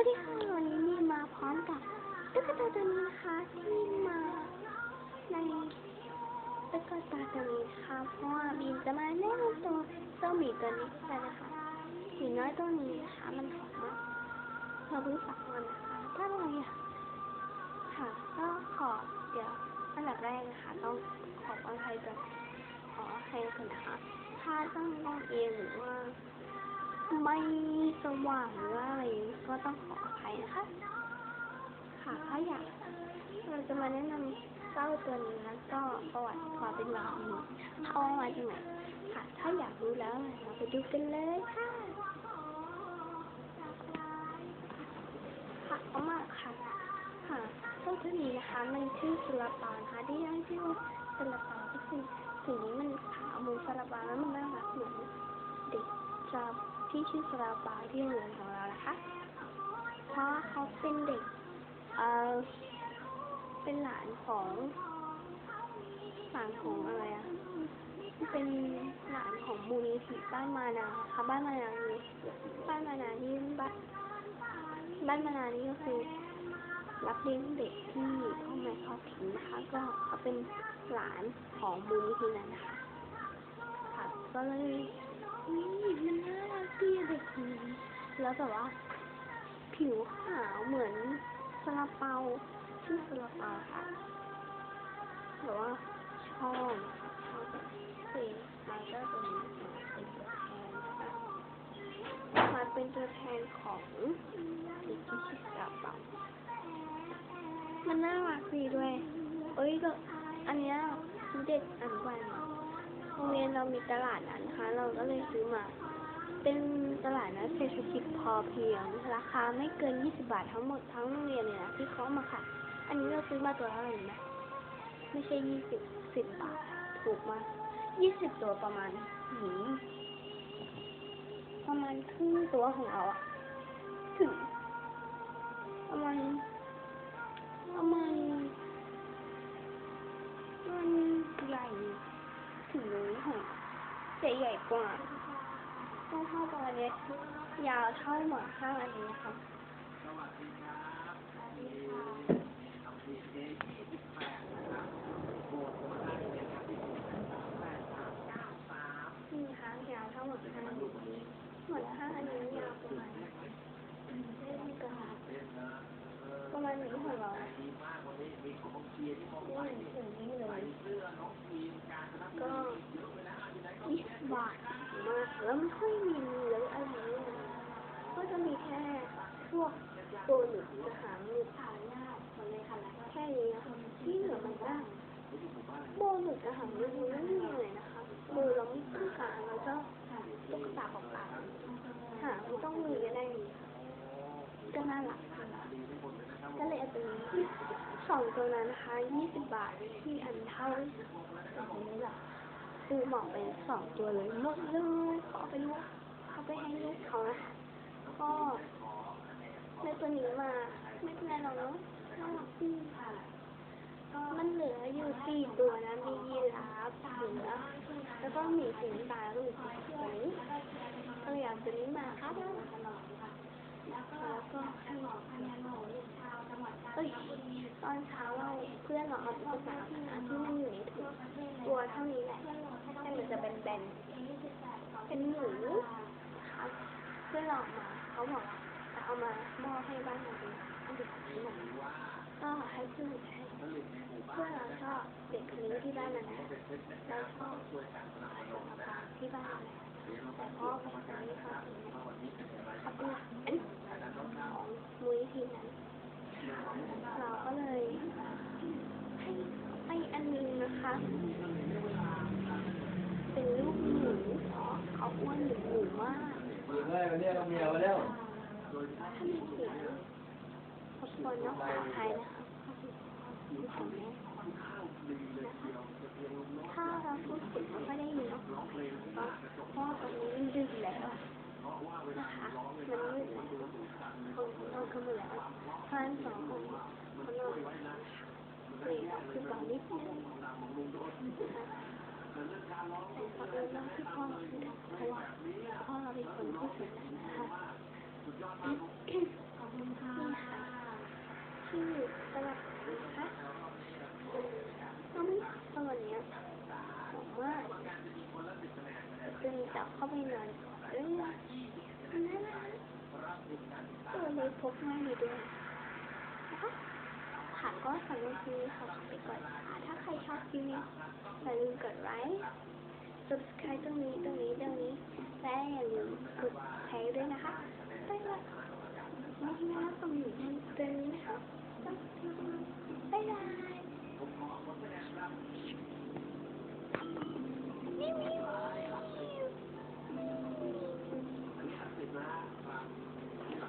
วัสดีค่ะวันนี้มีมาพร้อมกับตุ๊กตาตัวนี้นะคะที่มาในตุ๊กตาตัวนี้นะคะเพราะว่าบีมจะมาแนะนำตัวเจ้าหมีตัวนี้กันนะคะหมีน้อยตัวนี้นะคะมันหอมมากเราเพิ่งสั่งมานะคะถ้าอะไรอะค่ะก็ขอเดี๋ยวอันดับแรกนะคะต้องขออภัยก่อนขออภัยก่อนนะคะถ้าต้องลองเองหรือว่า ไม่สว่างหรืออะไรก็ต้องขออภัยนะคะ ค่ะถ้าอยากเราจะมาแนะนำเจ้าตัวนี้แล้วก็ประวัติความเป็นมาของมันเขาเอามาจากไหนค่ะ ถ้าอยากรู้แล้วเราไปดูกันเลยค่ะค่ะเอามาค่ะค่ะเจ้าตัวนี้นะคะมันชื่อสุลปานะคะที่ยังชื่อสุลปานก็คือ ที่ชื่อสลาปาที่โรงเรียนของเรานะคะ เพราะเขาเป็นเด็ก เอ่อเป็นหลานของหลานของอะไรอะเป็นหลานของมูลนิธิบ้านมานาค่ะบ้านมานานี่บ้านมานานี่บ้านบ้านมานานี่ก็คือรับเลี้ยงเด็กที่พ่อแม่ทอดทิ้งนะคะ ก็เขาเป็นหลานของมูลนิธินั้นนะคะค่ะก็เลย แล้วแบบว่า ผิวขาวเหมือนซาลาเปาชื่อซาลาเปาค่ะแบบว่าชอบชอบเป็นมาเตอร์ตัวนี้เป็นตัวแทนนะคะมาเป็นตัวแทนของเด็กที่ชื่อซาลาเปามันน่ารักดีด้วยเอ้ยก็อันเนี้ยเด็กอันุบาลมาโรงเรียนเรามีตลาดนัดนะคะ เราก็เลยซื้อมา เป็นตลาดนัดเศรษฐกิจพอเพียง ราคาไม่เกิน 20 บาททั้งหมดทั้งโรงเรียนเลยนะที่เขามาขายอันนี้เราซื้อมาตัวเท่าไหร่นะไม่ใช่ 20 10 บาท ถูกมาก20 ตัวประมาณหืมประมาณครึ่งตัวของเราอะถึงประมาณประมาณมันใหญ่ถึงนี้ของจะใหญ่กว่า เท่าเท่าประมาณนี้ยาวเท่าหมอนข้างอันนี้ครับนี่ค่ะยาวเท่าหมอนข้างหมอนข้างอันนี้ยาวประมาณไม่เกินประมาณนี้ของเรานี่ถึงนี่เลย ก็ยี่สิบบาทมาก แล้วไม่ค่อยมีหรือะไรก็จะมีแค่พวกตัวหนึ่งจะหางหรือหางยากแค่นี้นะคะที่เหลือมันก็โบหนึ่งจะหางไม่รู้ไม่มีเลยนะคะมือเราไม่ต้องการเราก็ตุ๊กตาของปากหาไม่ต้องมีก็ได้ก็น่ารักก็เลยเอาตัวนี้สองตัวนั้นนะคะยี่สิบบาทที่อันเท่าแบบนี้แหละ คือหมาะเป็นสองตัวเลยหมดเลยขอไปลูกเขาไปให้ลูกเขานะคะก็ในตัวนี้มาไม่เป็นไรหรอกเนาะน่ารักดีค่ะ มันเหลืออยู่สี่ตัวนะ มียีราฟเสือแล้วก็หมีสีน้ำตาลแล้วก็หมีสีตัวนี้ก็เลยเอาตัวนี้มาครับแล้วก็ให้เอ้ยตอนเช้าเราเพื่อนเราเอาตุ๊กตามาที่มันอยู่ในถุงตัวเท่านี้แหละแต่มันจะเป็นแบนเป็นหมูครับเพื่อนเราเอามาเขาบอกว่าจะเอามามอบให้บ้านเราดูให้ดูของที่มันก็ให้เพื่อนให้เพื่อนเราชอบเด็กคนนี้ที่บ้านนั้นนะเราชอบที่บ้านนั้นแต่พ่อกับสามีเขาเขาเป็นหลานของมูลนิธินั้นเราก็เลยให้ไปอันนึงนะคะ เป็นลูกหมูเพราะเขาอ้วนหมูหมูมาก หญิงเลยวันนี้เราเมียมาแล้ว ถ้ามีเสียง ขอบคุณน้องขอไทยนะคะถ้าเราพูดเสียงไม่ค่อยได้ยินเนาะก็เพราะตอนนี้มันดึกแล้วนะคะมันมืดแล้วคนนอนกันหมดแล้วท่านสองคนเขานอนเลยคือตอนนี้พูดนะคะแต่พอเออน้องที่พ่อคือเพราะว่าพ่อเราเป็นคนพูดนะคะ อบคุคือสลับนะคะน้องม่ตนนี้ผมว่าจะจับเขาไปนอนเรื่นั้เลยพกมาอยู่ด้วยนะคะถามก็สั่งลูกนี้ขอไปก่อนค่ะถ้าใครชอบคิปนี้อย่าลืมกดไลค์ subscribe ตรงนี้ตรงนี้ตรงนี้และอย่าลืมกดแชร์ด้วยนะคะ Bye-bye.